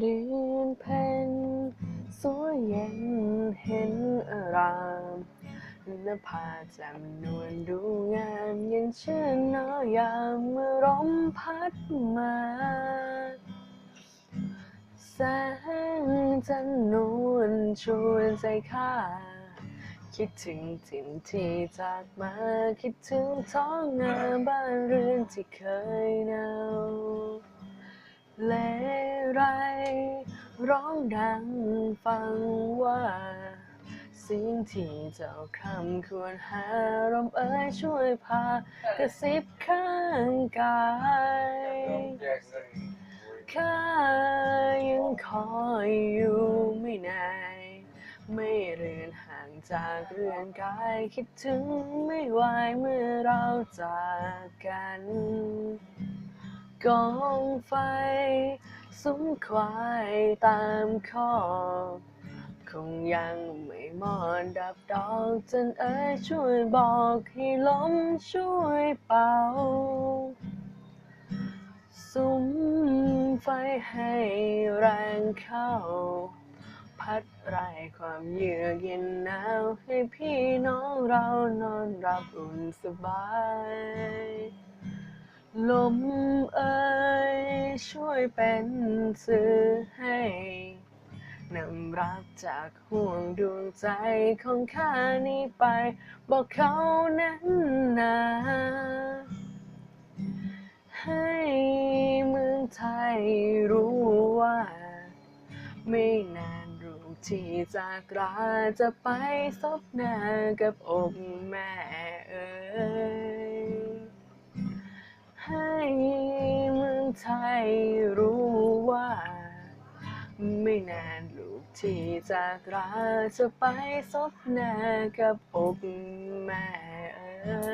เดือนเพ็ญสวยเย็นเห็นอารามนภาแจ่มนวลดูงามเย็นชื่นนอยามเมื่อลมพัดมา แสงจันนวลชวนใจข้า คิดถึงถิ่นที่จากมา คิดถึงท้องนาบ้านเรือนที่เคยหนาวเลไร ร้องดังฟังว่าเสียงที่เจ้าคำควรหาลมเอ้ยช่วยพากระซิบข้างกายข้ายังคอยอยู่ไม่นานไม่เรือนห่างจากเรือนกายคิดถึงไม่ไหวเมื่อเราจากกันกองไฟ ซุ้มควายตามคอคงยังไม่มอดดับดอกจนเอ้ยช่วยบอกให้ลมช่วยเป่าสุมไฟให้แรงเข้า พัดไล่ความเยือกเย็นหนาวให้พี่น้องเรานอนรับอุ่นสบาย ลมเอ่ย ช่วยเป็นสื่อให้นำรักจากห่วงดวงใจของข้านี้ไป บอกเขานั้นนาให้เมืองไทยรู้ว่า ไม่นานลูกที่จากลาจะไปซบหน้ากับอกแม่เอ๋ยให้ ไทยรู้ว่า ไม่นานลูกที่จากลาจะไปซบหน้ากับอกแม่เออ